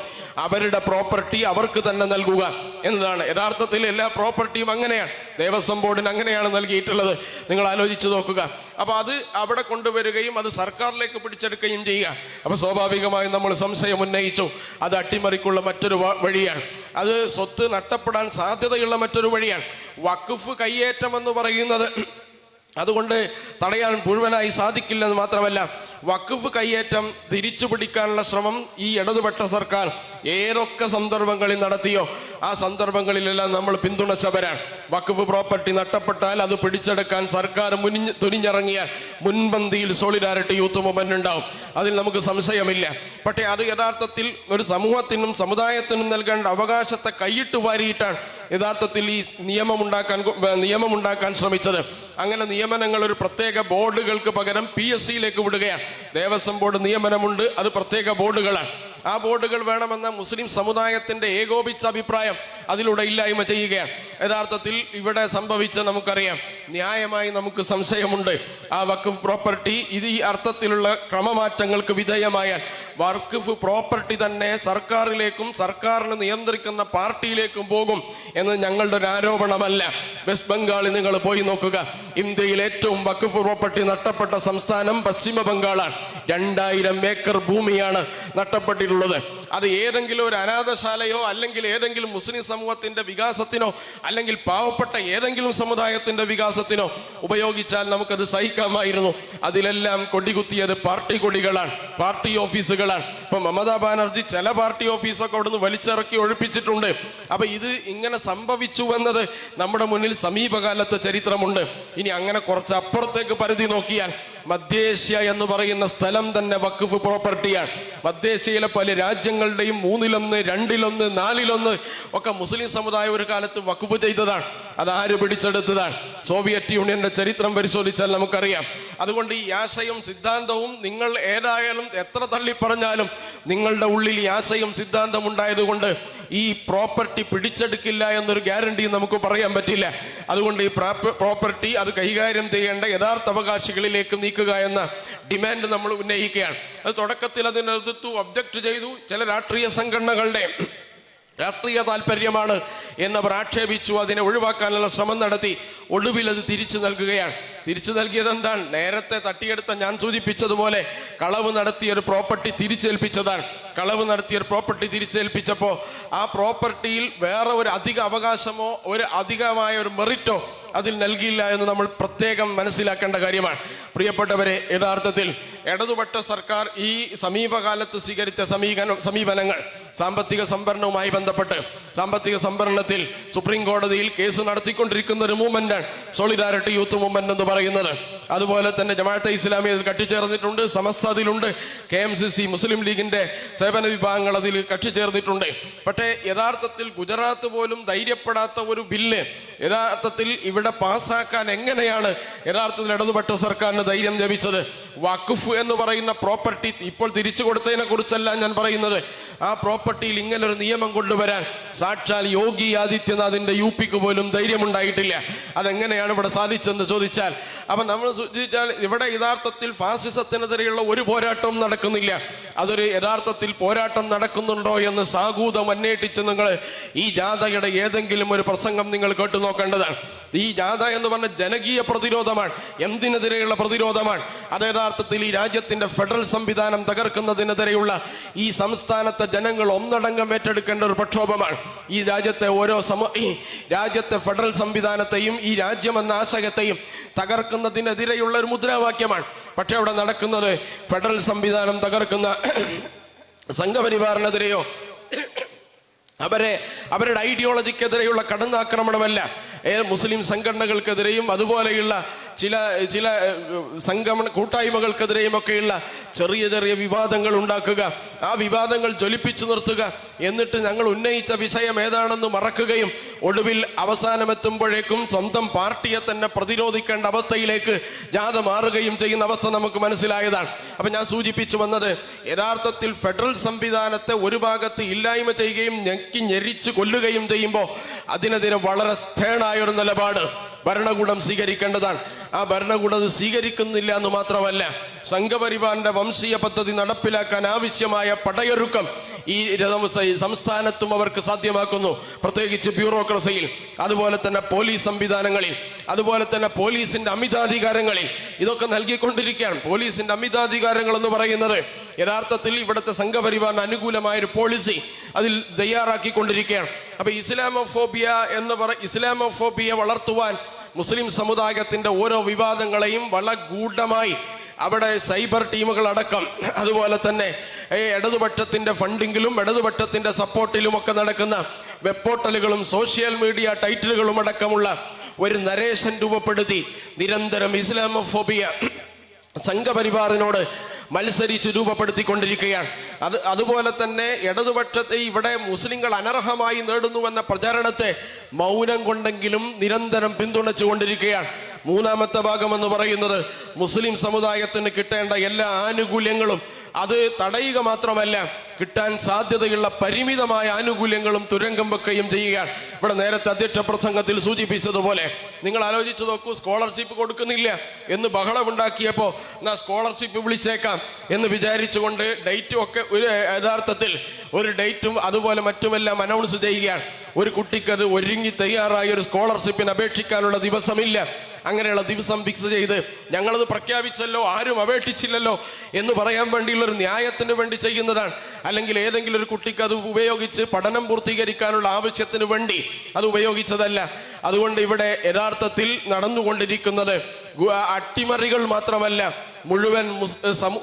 അവരുടെ പ്രോപ്പർട്ടി അവർക്ക് തന്നെ നൽകുക എന്നതാണ്. യഥാർത്ഥത്തിൽ എല്ലാ പ്രോപ്പർട്ടിയും അങ്ങനെയാണ്. ദേവസ്വം ബോർഡിന് അങ്ങനെയാണ് നൽകിയിട്ടുള്ളത്. നിങ്ങൾ ആലോചിച്ച് നോക്കുക. അപ്പോൾ അത് അവിടെ കൊണ്ടുവരികയും അത് സർക്കാരിലേക്ക് പിടിച്ചെടുക്കുകയും ചെയ്യുക. അപ്പോൾ സ്വാഭാവികമായും നമ്മൾ സംശയം ഉന്നയിച്ചു. അത് അട്ടിമറിക്കുള്ള മറ്റൊരു വഴിയാണ്. അത് സ്വത്ത് നഷ്ടപ്പെടാൻ സാധ്യതയുള്ള മറ്റൊരു വഴിയാണ്. വഖഫ് കയ്യേറ്റം എന്ന് പറയുന്നത് അതുകൊണ്ട് തടയാൻ മുഴുവനായി സാധിക്കില്ലെന്ന് മാത്രമല്ല വഖഫ് കയ്യേറ്റം തിരിച്ചു പിടിക്കാനുള്ള ശ്രമം ഈ ഇടതുപക്ഷ സർക്കാർ ഏതൊക്കെ സന്ദർഭങ്ങളിൽ നടത്തിയോ ആ സന്ദർഭങ്ങളിലെല്ലാം നമ്മൾ പിന്തുണച്ചവരാണ്. വഖഫ് പ്രോപ്പർട്ടി നഷ്ടപ്പെട്ടാൽ അത് പിടിച്ചെടുക്കാൻ സർക്കാർ മുനിഞ്ഞ് തുനിഞ്ഞിറങ്ങിയാൽ മുൻപന്തിയിൽ സോളിഡാരിറ്റി യൂത്ത് മൂവ്മെന്റ് ഉണ്ടാവും. അതിൽ നമുക്ക് സംശയമില്ല. പക്ഷേ അത് യഥാർത്ഥത്തിൽ ഒരു സമൂഹത്തിനും സമുദായത്തിനും നൽകേണ്ട അവകാശത്തെ കൈയിട്ട് വാരിയിട്ടാണ് യഥാർത്ഥത്തിൽ ഈ നിയമമുണ്ടാക്കാൻ നിയമമുണ്ടാക്കാൻ ശ്രമിച്ചത്. അങ്ങനെ നിയമനങ്ങൾ ഒരു പ്രത്യേക ബോർഡുകൾക്ക് പകരം പി എസ് സിയിലേക്ക് വിടുകയാണ്. ദേവസ്വം ബോർഡ് നിയമനമുണ്ട്. അത് പ്രത്യേക ബോർഡുകളാണ്. ആ ബോർഡുകൾ വേണമെന്ന മുസ്ലിം സമുദായത്തിന്റെ ഏകോപിച്ച അഭിപ്രായം അതിലൂടെ ഇല്ലായ്മ ചെയ്യുകയാണ്. യഥാർത്ഥത്തിൽ ഇവിടെ സംഭവിച്ച നമുക്കറിയാം. ന്യായമായി നമുക്ക് സംശയമുണ്ട്. ആ വഖഫ് പ്രോപ്പർട്ടി ഇത് ഈ അർത്ഥത്തിലുള്ള ക്രമമാറ്റങ്ങൾക്ക് വിധേയമായാൽ വഖഫ് പ്രോപ്പർട്ടി തന്നെ സർക്കാരിലേക്കും സർക്കാരിനെ നിയന്ത്രിക്കുന്ന പാർട്ടിയിലേക്കും പോകും എന്ന് ഞങ്ങളുടെ ഒരു ആരോപണമല്ല. വെസ്റ്റ് ബംഗാളിൽ നിങ്ങൾ പോയി നോക്കുക. ഇന്ത്യയിൽ ഏറ്റവും വഖഫ് പ്രോപ്പർട്ടി നഷ്ടപ്പെട്ട സംസ്ഥാനം പശ്ചിമ ബംഗാളാണ്. രണ്ടായിരം ഏക്കർ ഭൂമിയാണ് നഷ്ടപ്പെട്ടിട്ടുള്ളത്. അത് ഏതെങ്കിലും ഒരു അനാഥശാലയോ അല്ലെങ്കിൽ ഏതെങ്കിലും മുസ്ലിം സമൂഹത്തിന്റെ വികാസത്തിനോ അല്ലെങ്കിൽ പാവപ്പെട്ട ഏതെങ്കിലും സമുദായത്തിന്റെ വികാസത്തിനോ ഉപയോഗിച്ചാൽ നമുക്കത് സഹിക്കാമായിരുന്നു. അതിലെല്ലാം കൊടികുത്തിയത് പാർട്ടി കൊടികളാണ് പാർട്ടി ഓഫീസുകളാണ്. ഇപ്പൊ മമതാ ബാനർജി ചില പാർട്ടി ഓഫീസൊക്കെ അവിടുന്ന് വലിച്ചിറക്കി ഒഴിപ്പിച്ചിട്ടുണ്ട്. അപ്പൊ ഇത് ഇങ്ങനെ സംഭവിച്ചു എന്നത് നമ്മുടെ മുന്നിൽ സമീപകാലത്തെ ചരിത്രമുണ്ട്. ഇനി അങ്ങനെ കുറച്ച് അപ്പുറത്തേക്ക് പരിധി നോക്കിയാൽ മധ്യേഷ്യ എന്ന് പറയുന്ന സ്ഥലം തന്നെ വഖഫ് പ്രോപ്പർട്ടിയാണ്. മധ്യേഷ്യയിലെ പല രാജ്യങ്ങളുടെയും മൂന്നിലൊന്ന് രണ്ടിലൊന്ന് നാലിലൊന്ന് ഒക്കെ മുസ്ലിം സമുദായം ഒരു കാലത്ത് വഖഫ് ചെയ്തതാണ്. അത് ആര് പിടിച്ചെടുത്തതാണ്? സോവിയറ്റ് യൂണിയന്റെ ചരിത്രം പരിശോധിച്ചാൽ നമുക്കറിയാം. അതുകൊണ്ട് ഈ ആശയും സിദ്ധാന്തവും നിങ്ങൾ ഏതായാലും എത്ര തള്ളി പറഞ്ഞാലും നിങ്ങളുടെ ഉള്ളിൽ ഈ ആശയും സിദ്ധാന്തം ഉണ്ടായതുകൊണ്ട് ഈ പ്രോപ്പർട്ടി പിടിച്ചെടുക്കില്ല എന്നൊരു ഗ്യാരണ്ടി നമുക്ക് പറയാൻ പറ്റില്ല. അതുകൊണ്ട് ഈ പ്രോപ്പർട്ടി അത് കൈകാര്യം ചെയ്യേണ്ട യഥാർത്ഥ അവകാശികളിലേക്ക് നീക്കുക എന്ന ഡിമാൻഡ് നമ്മൾ ഉന്നയിക്കുകയാണ്. അത് തുടക്കത്തിൽ അതിനെതിർത്തു ഒബ്ജക്റ്റ് ചെയ്തു ചില രാഷ്ട്രീയ സംഘടനകളുടെ രാഷ്ട്രീയ താല്പര്യമാണ് എന്നവർ ആക്ഷേപിച്ചു അതിനെ ഒഴിവാക്കാനുള്ള ശ്രമം നടത്തി. ഒടുവിൽ അത് തിരിച്ചു നൽകുകയാണ്. തിരിച്ചു നൽകിയത് എന്താണ് നേരത്തെ തട്ടിയെടുത്ത ഞാൻ സൂചിപ്പിച്ചതുപോലെ കളവ് നടത്തിയ ഒരു പ്രോപ്പർട്ടി തിരിച്ചേൽപ്പിച്ചതാണ്. കളവ് നടത്തിയ ഒരു പ്രോപ്പർട്ടി തിരിച്ചേൽപ്പിച്ചപ്പോൾ ആ പ്രോപ്പർട്ടിയിൽ വേറെ ഒരു അധിക അവകാശമോ ഒരു അധികമായ ഒരു മെറിറ്റോ അതിൽ നൽകിയില്ല എന്ന് നമ്മൾ പ്രത്യേകം മനസ്സിലാക്കേണ്ട കാര്യമാണ്. പ്രിയപ്പെട്ടവരെ യഥാർത്ഥത്തിൽ ഇടതുപക്ഷ സർക്കാർ ഈ സമീപകാലത്ത് സ്വീകരിച്ച സമീപനം സമീപനങ്ങൾ സാമ്പത്തിക സംഭരണവുമായി ബന്ധപ്പെട്ട് സാമ്പത്തിക സംഭരണത്തിൽ സുപ്രീം കോടതിയിൽ കേസ് നടത്തിക്കൊണ്ടിരിക്കുന്ന ഒരു മൂവ്മെന്റാണ് സോളിഡാരിറ്റി യൂത്ത് മൂവ്മെന്റ് എന്ന് പറയുന്നത്. അതുപോലെ തന്നെ ജമാഅത്തെ ഇസ്ലാമി അതിൽ കട്ടിച്ചേർന്നിട്ടുണ്ട് സമസ്ത അതിലുണ്ട് K M C C Muslim ലീഗിന്റെ സേവന വിഭാഗങ്ങൾ അതിൽ കക്ഷി ചേർന്നിട്ടുണ്ട് പക്ഷേ യഥാർത്ഥത്തിൽ ഗുജറാത്ത് പോലും ധൈര്യപ്പെടാത്ത ഒരു ബില്ല് യഥാർത്ഥത്തിൽ ഇവിടെ പാസ്സാക്കാൻ എങ്ങനെയാണ് യഥാർത്ഥത്തിൽ ഇടതുപെട്ട സർക്കാരിന് ധൈര്യം ലഭിച്ചത്? വഖഫ് എന്ന് പറയുന്ന പ്രോപ്പർട്ടി ഇപ്പോൾ തിരിച്ചു കൊടുത്തതിനെ കുറിച്ചല്ല ഞാൻ പറയുന്നത്. ആ പ്രോപ്പർട്ടിയിൽ ഇങ്ങനെ ഒരു നിയമം കൊണ്ടുവരാൻ സാക്ഷാൽ യോഗി ആദിത്യനാഥിന്റെ യു പിക്ക് പോലും ധൈര്യമുണ്ടായിട്ടില്ല. അതെങ്ങനെയാണ് ഇവിടെ സാധിച്ചെന്ന് ചോദിച്ചാൽ അപ്പൊ നമ്മൾ സൂചിച്ചാൽ ഇവിടെ യഥാർത്ഥത്തിൽ ഫാസിസത്തിനെതിരെയുള്ള ഒരു പോരാട്ടവും നടക്കുന്നില്ല. അതൊരു യഥാർത്ഥത്തിൽ പോരാട്ടം നടക്കുന്നുണ്ടോ എന്ന് സാഗൂതം അന്വേഷിച്ച് നിങ്ങൾ ഈ ജാഥയുടെ ഏതെങ്കിലും ഒരു പ്രസംഗം നിങ്ങൾ കേട്ടു നോക്കേണ്ടതാണ്. ഈ ജാഥ എന്ന് പറഞ്ഞ ജനകീയ പ്രതിരോധമാണ് എന്തിനെതിരെയുള്ള പ്രതിരോധമാണ്. അത് യഥാർത്ഥത്തിൽ ഈ രാജ്യത്തിന്റെ ഫെഡറൽ സംവിധാനം തകർക്കുന്നതിനെതിരെയുള്ള ഈ സംസ്ഥാനത്തെ ജനങ്ങൾ ഒന്നടങ്കം ഏറ്റെടുക്കേണ്ട ഒരു പ്രക്ഷോഭമാണ്. ഈ രാജ്യത്തെ ഓരോ സമ ഈ രാജ്യത്തെ ഫെഡറൽ സംവിധാനത്തെയും ഈ രാജ്യമെന്ന ആശയത്തെയും തകർക്കുന്നതിനെതിരെയുള്ള ഒരു മുദ്രാവാക്യമാണ്. പക്ഷേ അവിടെ നടക്കുന്നത് ഫെഡറൽ സംവിധാനം തകർക്കുന്ന സംഘപരിവാറിനെതിരെയോ അവരെ അവരുടെ ഐഡിയോളജിക്കെതിരെയുള്ള കടന്നാക്രമണമല്ല മുസ്ലിം സംഘടനകൾക്കെതിരെയും അതുപോലെയുള്ള ചില ചില സംഗമന കൂട്ടായ്മകൾക്കെതിരെയും ഒക്കെയുള്ള ചെറിയ ചെറിയ വിവാദങ്ങൾ ഉണ്ടാക്കുക. ആ വിവാദങ്ങൾ ജ്വലിപ്പിച്ചു നിർത്തുക. എന്നിട്ട് ഞങ്ങൾ ഉന്നയിച്ച വിഷയം ഏതാണെന്ന് മറക്കുകയും ഒടുവിൽ അവസാനമെത്തുമ്പോഴേക്കും സ്വന്തം പാർട്ടിയെ തന്നെ പ്രതിരോധിക്കേണ്ട അവസ്ഥയിലേക്ക് ജാഥ മാറുകയും ചെയ്യുന്ന അവസ്ഥ നമുക്ക് മനസ്സിലായതാണ്. അപ്പം ഞാൻ സൂചിപ്പിച്ചു വന്നത് യഥാർത്ഥത്തിൽ ഫെഡറൽ സംവിധാനത്തെ ഒരു ഭാഗത്ത് ഇല്ലായ്മ ചെയ്യുകയും ഞെക്കി ഞെരിച്ച് കൊല്ലുകയും ചെയ്യുമ്പോൾ അതിനെതിരെ വളരെ സ്ഥേണായ ഒരു നിലപാട് ഭരണകൂടം സ്വീകരിക്കേണ്ടതാണ്. ആ ഭരണകൂടം അത് സ്വീകരിക്കുന്നില്ല എന്ന് മാത്രമല്ല സംഘപരിവാറിന്റെ വംശീയ പദ്ധതി നടപ്പിലാക്കാൻ ആവശ്യമായ പടയൊരുക്കം ഈ സംസ്ഥാനത്തും അവർക്ക് സാധ്യമാക്കുന്നു. പ്രത്യേകിച്ച് ബ്യൂറോക്രസിയിൽ അതുപോലെ തന്നെ പോലീസ് സംവിധാനങ്ങളിൽ അതുപോലെ തന്നെ പോലീസിന്റെ അമിതാധികാരങ്ങളിൽ ഇതൊക്കെ നൽകിക്കൊണ്ടിരിക്കുകയാണ്. പോലീസിന്റെ അമിതാധികാരങ്ങൾ എന്ന് പറയുന്നത് യഥാർത്ഥത്തിൽ ഇവിടുത്തെ സംഘപരിവാറിന് അനുകൂലമായ ഒരു പോളിസി അതിൽ തയ്യാറാക്കിക്കൊണ്ടിരിക്കുകയാണ്. അപ്പൊ ഇസ്ലാമോഫോബിയ എന്ന് പറ ഇസ്ലാമോഫോബിയ വളർത്തുവാൻ മുസ്ലിം സമുദായത്തിന്റെ ഓരോ വിവാദങ്ങളെയും വളരെ ഗൂഢമായി അവിടെ സൈബർ ടീമുകൾ അടക്കം അതുപോലെ തന്നെ ഇടതുപക്ഷത്തിന്റെ ഫണ്ടിങ്ങിലും സപ്പോർട്ടിലും ഒക്കെ നടക്കുന്ന വെബ് പോർട്ടലുകളും സോഷ്യൽ മീഡിയ ടൈറ്റിലുകളും അടക്കമുള്ള ഒരു നരേശൻ രൂപപ്പെടുത്തി നിരന്തരം ഇസ്ലാമോഫോബിയ സംഘപരിവാറിനോട് മത്സരിച്ച് രൂപപ്പെടുത്തിക്കൊണ്ടിരിക്കുകയാണ്. അത് അതുപോലെ തന്നെ ഇടതുപക്ഷത്തെ ഇവിടെ മുസ്ലിങ്ങൾ അനർഹമായി നേടുന്നുവെന്ന പ്രചാരണത്തെ മൗനം കൊണ്ടെങ്കിലും നിരന്തരം പിന്തുണച്ചുകൊണ്ടിരിക്കുകയാണ്. മൂന്നാമത്തെ ഭാഗം എന്ന് പറയുന്നത് മുസ്ലിം സമുദായത്തിന് കിട്ടേണ്ട എല്ലാ ആനുകൂല്യങ്ങളും അത് തടയുക മാത്രമല്ല കിട്ടാൻ സാധ്യതയുള്ള പരിമിതമായ ആനുകൂല്യങ്ങളും തുരങ്കം വെക്കുകയും ചെയ്യുകയാണ്. ഇവിടെ നേരത്തെ അധ്യക്ഷ പ്രസംഗത്തിൽ സൂചിപ്പിച്ചതുപോലെ നിങ്ങൾ ആലോചിച്ച് നോക്കൂ സ്കോളർഷിപ്പ് കൊടുക്കുന്നില്ല എന്ന് ബഹളമുണ്ടാക്കിയപ്പോൾ എന്നാ സ്കോളർഷിപ്പ് വിളിച്ചേക്കാം എന്ന് വിചാരിച്ചുകൊണ്ട് ഡേറ്റും ഒക്കെ ഒരു യഥാർത്ഥത്തിൽ ഒരു ഡേറ്റും അതുപോലെ മറ്റുമെല്ലാം അനൗൺസ് ചെയ്യുകയാണ്. ഒരു കുട്ടിക്കത് ഒരുങ്ങി തയ്യാറായി ഒരു സ്കോളർഷിപ്പിന് അപേക്ഷിക്കാനുള്ള ദിവസമില്ല. അങ്ങനെയുള്ള ദിവസം ഫിക്സ് ചെയ്ത് ഞങ്ങളത് പ്രഖ്യാപിച്ചല്ലോ ആരും അപേക്ഷിച്ചില്ലല്ലോ എന്ന് പറയാൻ വേണ്ടിയുള്ള ഒരു ന്യായത്തിന് വേണ്ടി ചെയ്യുന്നതാണ്. അല്ലെങ്കിൽ ഏതെങ്കിലും ഒരു കുട്ടിക്ക് അത് ഉപയോഗിച്ച് പഠനം പൂർത്തീകരിക്കാനുള്ള ആവശ്യത്തിന് വേണ്ടി അത് ഉപയോഗിച്ചതല്ല. അതുകൊണ്ട് ഇവിടെ യഥാർത്ഥത്തിൽ നടന്നുകൊണ്ടിരിക്കുന്നത് അട്ടിമറികൾ മാത്രമല്ല മുഴുവൻ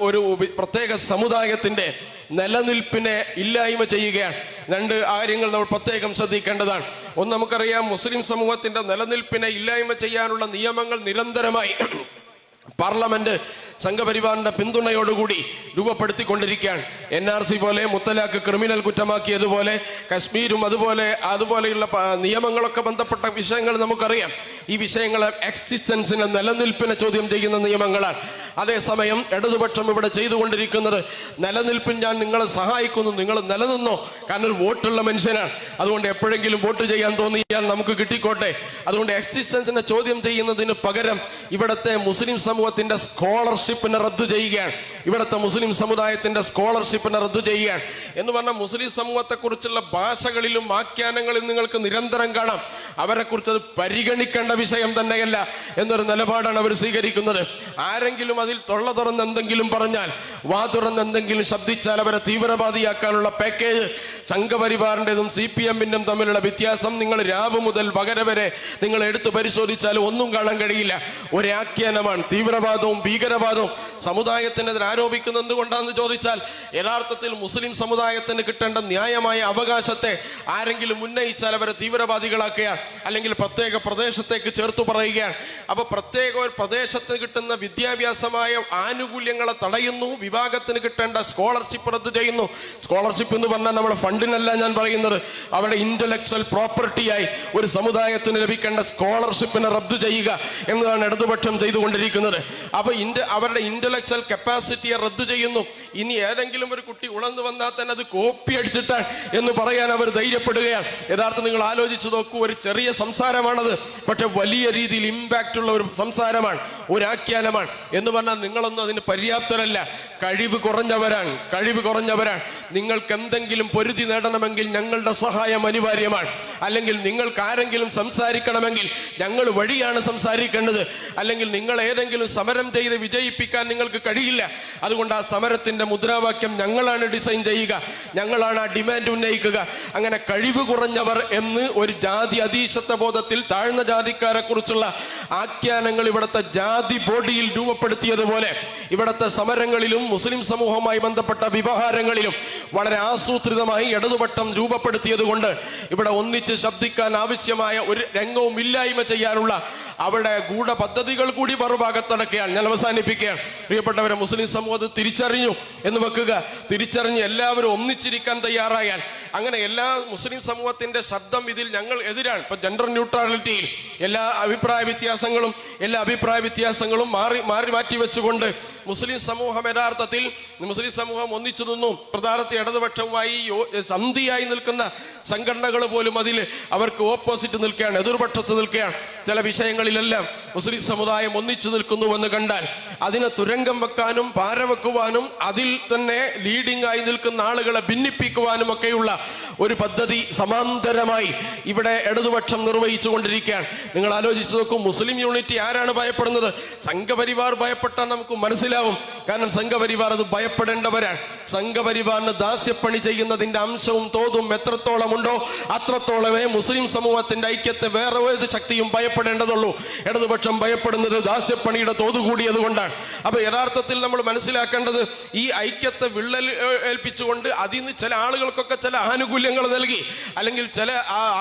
ഒരു പ്രത്യേക സമുദായത്തിന്റെ നിലനിൽപ്പിനെ ഇല്ലായ്മ ചെയ്യുകയാണ്. രണ്ട് കാര്യങ്ങൾ നമ്മൾ പ്രത്യേകം ശ്രദ്ധിക്കേണ്ടതാണ്. ഒന്ന് നമുക്കറിയാം മുസ്ലിം സമൂഹത്തിന്റെ നിലനിൽപ്പിനെ ഇല്ലായ്മ ചെയ്യാനുള്ള നിയമങ്ങൾ നിരന്തരമായി പാർലമെന്റ് സംഘപരിവാറിന്റെ പിന്തുണയോടുകൂടി രൂപപ്പെടുത്തിക്കൊണ്ടിരിക്കുകയാണ്. എൻ ആർ സി പോലെ മുത്തലാഖ് ക്രിമിനൽ കുറ്റമാക്കിയതുപോലെ കശ്മീരും അതുപോലെ അതുപോലെയുള്ള നിയമങ്ങളൊക്കെ ബന്ധപ്പെട്ട വിഷയങ്ങൾ നമുക്കറിയാം. ഈ വിഷയങ്ങളെ എക്സിസ്റ്റൻസിനെ നിലനിൽപ്പിനെ ചോദ്യം ചെയ്യുന്ന നിയമങ്ങളാണ്. അതേസമയം ഇടതുപക്ഷം ഇവിടെ ചെയ്തുകൊണ്ടിരിക്കുന്നത് നിലനിൽപ്പിൻ ഞാൻ നിങ്ങളെ സഹായിക്കുന്നു നിങ്ങൾ നിലനിന്നോ. കാരണം ഒരു വോട്ടുള്ള മനുഷ്യനാണ്. അതുകൊണ്ട് എപ്പോഴെങ്കിലും വോട്ട് ചെയ്യാൻ തോന്നിയാൽ നമുക്ക് കിട്ടിക്കോട്ടെ. അതുകൊണ്ട് എക്സിസ്റ്റൻസിനെ ചോദ്യം ചെയ്യുന്നതിന് പകരം ഇവിടുത്തെ മുസ്ലിം സമൂഹത്തിന്റെ സ്കോളർഷിപ്പിനെ റദ്ദു ചെയ്യുകയാണ്. ഇവിടുത്തെ മുസ്ലിം സമുദായത്തിന്റെ സ്കോളർഷിപ്പിനെ റദ്ദു ചെയ്യുകയാണ്. എന്ന് പറഞ്ഞാൽ മുസ്ലിം സമൂഹത്തെക്കുറിച്ചുള്ള ഭാഷകളിലും ആഖ്യാനങ്ങളിലും നിങ്ങൾക്ക് നിരന്തരം കാണാം. അവരെക്കുറിച്ച് അത് പരിഗണിക്കേണ്ട വിഷയം തന്നെയല്ല എന്നൊരു നിലപാടാണ് അവർ സ്വീകരിക്കുന്നത്. ആരെങ്കിലും അതിൽ തൊള്ള തുറന്ന് എന്തെങ്കിലും പറഞ്ഞാൽ വാ തുറന്ന് എന്തെങ്കിലും ശബ്ദിച്ചാൽ അവരെ തീവ്രവാദിയാക്കാനുള്ള പാക്കേജ് സംഘപരിവാറിന്റെതും സി പി എമ്മിന്റെയും തമ്മിലുള്ള വ്യത്യാസം നിങ്ങൾ രാവ് മുതൽ പകര വരെ നിങ്ങൾ എടുത്തു പരിശോധിച്ചാൽ ഒന്നും കാണാൻ കഴിയില്ല. ഒരാഖ്യാനമാണ്. തീവ്രവാദവും ഭീകരവാദവും സമുദായത്തിനെതിരെ ആരോപിക്കുന്നത് എന്തുകൊണ്ടാണെന്ന് ചോദിച്ചാൽ യഥാർത്ഥത്തിൽ മുസ്ലിം സമുദായത്തിന് കിട്ടേണ്ട ന്യായമായ അവകാശത്തെ ആരെങ്കിലും ഉന്നയിച്ചാൽ അവരെ തീവ്രവാദികളാക്കുകയാണ്. അല്ലെങ്കിൽ പ്രത്യേക പ്രദേശത്തേക്ക് ചേർത്തു പറയുകയാണ്. അപ്പൊ പ്രത്യേക ഒരു പ്രദേശത്തിന് കിട്ടുന്ന വിദ്യാഭ്യാസമായ ആനുകൂല്യങ്ങളെ തടയുന്നു. വിഭാഗത്തിന് കിട്ടേണ്ട സ്കോളർഷിപ്പ് റദ്ദ് ചെയ്യുന്നു. സ്കോളർഷിപ്പ് എന്ന് പറഞ്ഞാൽ നമ്മുടെ ഫണ്ടിനല്ല ഞാൻ പറയുന്നത്. അവരുടെ ഇന്റലക്ച്വൽ പ്രോപ്പർട്ടിയായി ഒരു സമുദായത്തിന് ലഭിക്കേണ്ട സ്കോളർഷിപ്പിനെ റദ്ദു ചെയ്യുക എന്നതാണ് ഇടതുപക്ഷം ചെയ്തുകൊണ്ടിരിക്കുന്നത്. അപ്പൊ ഇന്റ അവരുടെ ഇന്റലക്ച്വൽ കപ്പാസിറ്റിയെ റദ്ദു ചെയ്യുന്നു. ഇനി ഏതെങ്കിലും ഒരു കുട്ടി ഉണർന്നു വന്നാൽ തന്നെ അത് കോപ്പി അടിച്ചിട്ടാണ് എന്ന് പറയാൻ അവർ ധൈര്യപ്പെടുകയാണ്. യഥാർത്ഥം നിങ്ങൾ ആലോചിച്ചു നോക്കൂ ഒരു ചെറിയ സംസാരമാണത് പക്ഷെ വലിയ രീതിയിൽ ഇമ്പാക്റ്റ് ഉള്ള ഒരു സംസാരമാണ് ഒരു ആഖ്യാനമാണ്. എന്ന് പറഞ്ഞാൽ നിങ്ങളൊന്നും അതിന് പര്യാപ്തരല്ല. കഴിവ് കുറഞ്ഞവരാണ് കഴിവ് കുറഞ്ഞവരാണ്. നിങ്ങൾക്ക് എന്തെങ്കിലും പൊരുതി നേടണമെങ്കിൽ ഞങ്ങളുടെ സഹായം അനിവാര്യമാണ്. അല്ലെങ്കിൽ നിങ്ങൾക്ക് ആരെങ്കിലും സംസാരിക്കണമെങ്കിൽ ഞങ്ങൾ വഴിയാണ് സംസാരിക്കേണ്ടത്. അല്ലെങ്കിൽ നിങ്ങൾ ഏതെങ്കിലും സമരം ചെയ്ത് വിജയിപ്പിക്കാൻ നിങ്ങൾക്ക് കഴിയില്ല. അതുകൊണ്ട് ആ സമരത്തിന്റെ മുദ്രാവാക്യം ഞങ്ങളാണ് ഡിസൈൻ ചെയ്യുക. ഞങ്ങളാണ് ആ ഡിമാൻഡ് ഉന്നയിക്കുക. അങ്ങനെ കഴിവ് കുറഞ്ഞവർ എന്ന് ഒരു ജാതി അതീശത്വ ബോധത്തിൽ താഴ്ന്ന ജാതിക്കാരെ കുറിച്ചുള്ള ആഖ്യാനങ്ങൾ ഇവിടുത്തെ ജാതി ബോഡിയിൽ രൂപപ്പെടുത്തിയതുപോലെ ഇവിടുത്തെ സമരങ്ങളിലും മുസ്ലിം സമൂഹവുമായി ബന്ധപ്പെട്ട വ്യവഹാരങ്ങളിലും വളരെ ആസൂത്രിതമായി ഇടതുപട്ടം രൂപപ്പെടുത്തിയതുകൊണ്ട് ഇവിടെ ഒന്നിച്ച് ശബ്ദിക്കാൻ ആവശ്യമായ ഒരു രംഗവും ഇല്ലായ്മ ചെയ്യാനുള്ള അവരുടെ ഗൂഢ പദ്ധതികൾ കൂടി മറുഭാഗത്തടക്കുകയാണ് ഞാൻ അവസാനിപ്പിക്കുകയാണ്. പ്രിയപ്പെട്ടവരെ മുസ്ലിം സമൂഹം തിരിച്ചറിഞ്ഞു എന്ന് വെക്കുക. തിരിച്ചറിഞ്ഞ് എല്ലാവരും ഒന്നിച്ചിരിക്കാൻ തയ്യാറായാൽ. അങ്ങനെ എല്ലാ മുസ്ലിം സമൂഹത്തിന്റെ ശബ്ദം ഇതിൽ ഞങ്ങൾ എതിരാണ്. ഇപ്പൊ ജെൻഡർ ന്യൂട്രാലിറ്റിയിൽ എല്ലാ അഭിപ്രായ വ്യത്യാസങ്ങളും എല്ലാ അഭിപ്രായ വ്യത്യാസങ്ങളും മാറി മാറി മാറ്റി വെച്ചുകൊണ്ട് മുസ്ലിം സമൂഹം യഥാർത്ഥത്തിൽ മുസ്ലിം സമൂഹം ഒന്നിച്ചു നിന്നു. പ്രധാനത്തെ ഇടതുപക്ഷവുമായി സന്ധിയായി നിൽക്കുന്ന സംഘടനകൾ പോലും അതിൽ അവർക്ക് ഓപ്പോസിറ്റ് നിൽക്കുകയാണ് എതിർപക്ഷത്ത് നിൽക്കുകയാണ്. ചില വിഷയങ്ങളിലെല്ലാം മുസ്ലിം സമുദായം ഒന്നിച്ചു നിൽക്കുന്നു എന്ന് കണ്ടാൽ അതിനെ തുരങ്കം വെക്കാനും പാര വെക്കുവാനും അതിൽ തന്നെ ലീഡിംഗ് ആയി നിൽക്കുന്ന ആളുകളെ ഭിന്നിപ്പിക്കുവാനും ഒക്കെയുള്ള ഒരു പദ്ധതി സമാന്തരമായി ഇവിടെ ഇടതുപക്ഷം നിർവഹിച്ചു കൊണ്ടിരിക്കുകയാണ് നിങ്ങൾ ആലോചിച്ച് നോക്കും മുസ്ലിം യൂണിറ്റി ആരാണ് ഭയപ്പെടുന്നത്? സംഘപരിവാർ ഭയപ്പെട്ടാൽ നമുക്ക് മനസ്സിലാവും. കാരണം സംഘപരിവാർ അത് ഭയപ്പെടേണ്ടവരാണ്. സംഘപരിവാറിന് ദാസ്യപ്പണി ചെയ്യുന്നതിന്റെ അംശവും തോതും എത്രത്തോളം ഉണ്ടോ അത്രത്തോളമേ മുസ്ലിം സമൂഹത്തിന്റെ ഐക്യത്തെ വേറെ ഏത് ശക്തിയും ഭയപ്പെടേണ്ടതുള്ളൂ. ഇടതുപക്ഷം ഭയപ്പെടുന്നത് ദാസ്യപ്പണിയുടെ തോത് കൂടിയത് കൊണ്ടാണ്. അപ്പൊ യഥാർത്ഥത്തിൽ നമ്മൾ മനസ്സിലാക്കേണ്ടത് ഈ ഐക്യത്തെ വിള്ളൽ ഏൽപ്പിച്ചുകൊണ്ട് അതിൽ നിന്ന് ചില ആളുകൾക്കൊക്കെ ചില ആനുകൂല്യങ്ങൾ നൽകി അല്ലെങ്കിൽ ചില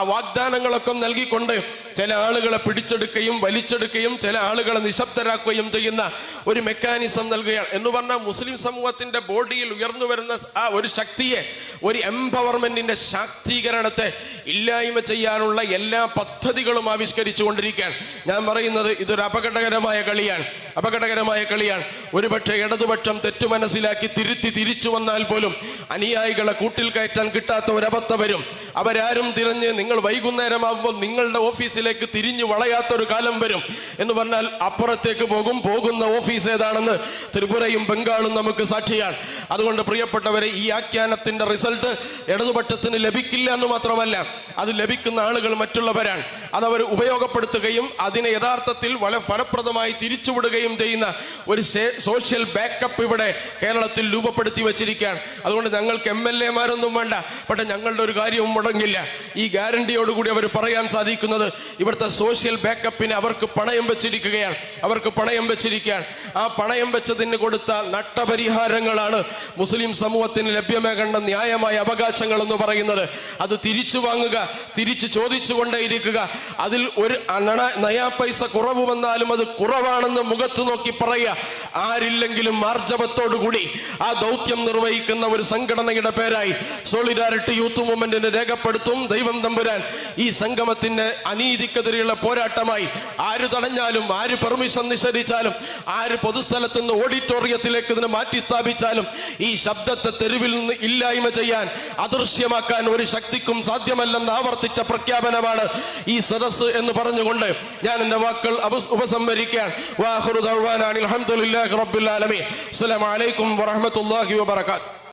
വാഗ്ദാനങ്ങളൊക്കെ നൽകിക്കൊണ്ട് ചില ആളുകളെ പിടിച്ചെടുക്കുകയും വലിച്ചെടുക്കുകയും ചില ആളുകളെ നിശബ്ദരാക്കുകയും ചെയ്യുന്ന ഒരു മെക്കാനിസം നൽകുകയാണ്. എന്ന് പറഞ്ഞാൽ മുസ്ലിം സമൂഹത്തിന്റെ ബോഡിയിൽ ഉയർന്നു വരുന്ന ആ ഒരു ശക്തിയെ ഒരു എംപവർമെന്റിന്റെ ശാക്തീകരണത്തെ ഇല്ലായ്മ ചെയ്യാനുള്ള എല്ലാ പദ്ധതികളും ആവിഷ്കരിച്ചു കൊണ്ടിരിക്കുകയാണ് ഞാൻ പറയുന്നത് ഇതൊരു അപകടകരമായ കളിയാണ്. അപകടകരമായ കളിയാണ്. ഒരുപക്ഷെ ഇടതുപക്ഷം തെറ്റു മനസ്സിലാക്കി തിരുത്തി തിരിച്ചു വന്നാൽ പോലും അനുയായികളെ കൂട്ടിൽ കയറ്റാൻ കിട്ടാത്ത ഒരബദ്ധവരും അവരാരും തിരഞ്ഞ് നിങ്ങൾ വൈകുന്നേരമാകുമ്പോൾ നിങ്ങളുടെ ഓഫീസിലേക്ക് തിരിഞ്ഞു വളയാത്തൊരു കാലം വരും. എന്ന് പറഞ്ഞാൽ അപ്പുറത്തേക്ക് പോകും പോകുന്ന ഓഫീസ് ഏതാണെന്ന് ത്രിപുരയും ബംഗാളും നമുക്ക് സാക്ഷിയാണ്. അതുകൊണ്ട് പ്രിയപ്പെട്ടവരെ ഈ ആഖ്യാനത്തിന്റെ റിസൾട്ട് ഇടതുപക്ഷത്തിന് ലഭിക്കില്ല എന്ന് മാത്രമല്ല അത് ലഭിക്കുന്ന ആളുകൾ മറ്റുള്ളവരാണ്. അതവർ ഉപയോഗപ്പെടുത്തുകയും അതിനെ യഥാർത്ഥത്തിൽ വളരെ ഫലപ്രദമായി തിരിച്ചുവിടുകയും ചെയ്യുന്ന ഒരു സോഷ്യൽ ബാക്കപ്പ് ഇവിടെ കേരളത്തിൽ രൂപപ്പെടുത്തി വെച്ചിരിക്കുകയാണ്. അതുകൊണ്ട് ഞങ്ങൾക്ക് എം എൽ എമാരൊന്നും വേണ്ട. പക്ഷേ ഞങ്ങളുടെ ഒരു കാര്യവും മുടങ്ങില്ല. ഈ ഗ്യാരണ്ടിയോടുകൂടി അവർ പറയാൻ സാധിക്കുന്നത് ഇവിടുത്തെ സോഷ്യൽ ബാക്കപ്പിന് അവർക്ക് പണയം വെച്ചിരിക്കുകയാണ്. അവർക്ക് പണയം വെച്ചിരിക്കുകയാണ്. ആ പണയം വെച്ചതിന് കൊടുത്ത നട്ടപരിഹാരങ്ങളാണ് മുസ്ലിം സമൂഹത്തിന് ലഭ്യമാകേണ്ട ന്യായമായ അവകാശങ്ങൾ എന്ന് പറയുന്നത്. അത് തിരിച്ചു വാങ്ങുക തിരിച്ചു ചോദിച്ചുകൊണ്ടേയിരിക്കുക അതിൽ ഒരു അണ നയാ പൈസ കുറവ് വന്നാലും അത് കുറവാണെന്ന് മുഖത്ത് നോക്കി പറയുക. ആരില്ലെങ്കിലും മാർജവത്തോടുകൂടി ആ ദൗത്യം നിർവഹിക്കുന്ന ഒരു സംഘടനയുടെ പേരായി സോളിഡാരിറ്റി യൂത്ത് മൂവ്മെന്റിനെ രേഖപ്പെടുത്തും. ദൈവം തമ്പുരാൻ ഈ സംഗമത്തിന്റെ അനീതിക്കെതിരെയുള്ള പോരാട്ടമായി ആര് തടഞ്ഞാലും ആര് പെർമിഷൻ നിഷേധിച്ചാലും ആര് പൊതുസ്ഥലത്ത് നിന്ന് ഓഡിറ്റോറിയത്തിലേക്ക് ഇതിനെ മാറ്റി സ്ഥാപിച്ചാലും ഈ ശബ്ദത്തെ തെരുവിൽ നിന്ന് ഇല്ലായ്മ ചെയ്യാൻ അദൃശ്യമാക്കാൻ ഒരു ശക്തിക്കും സാധ്യമല്ലെന്ന് ആവർത്തിച്ച പ്രഖ്യാപനമാണ് ഈ സദസ് എന്ന് പറഞ്ഞുകൊണ്ട് ഞാൻ എന്റെ വാക്കുകൾ ഉപസംഹരിക്കാൻ. വാഹുറു അലഹമുല്ലാ അനിൽ അസ്സലാമലൈക്കും റബ്ബിൽ ആലമീൻ.